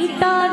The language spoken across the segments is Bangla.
চিতার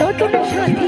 নতুন সাথী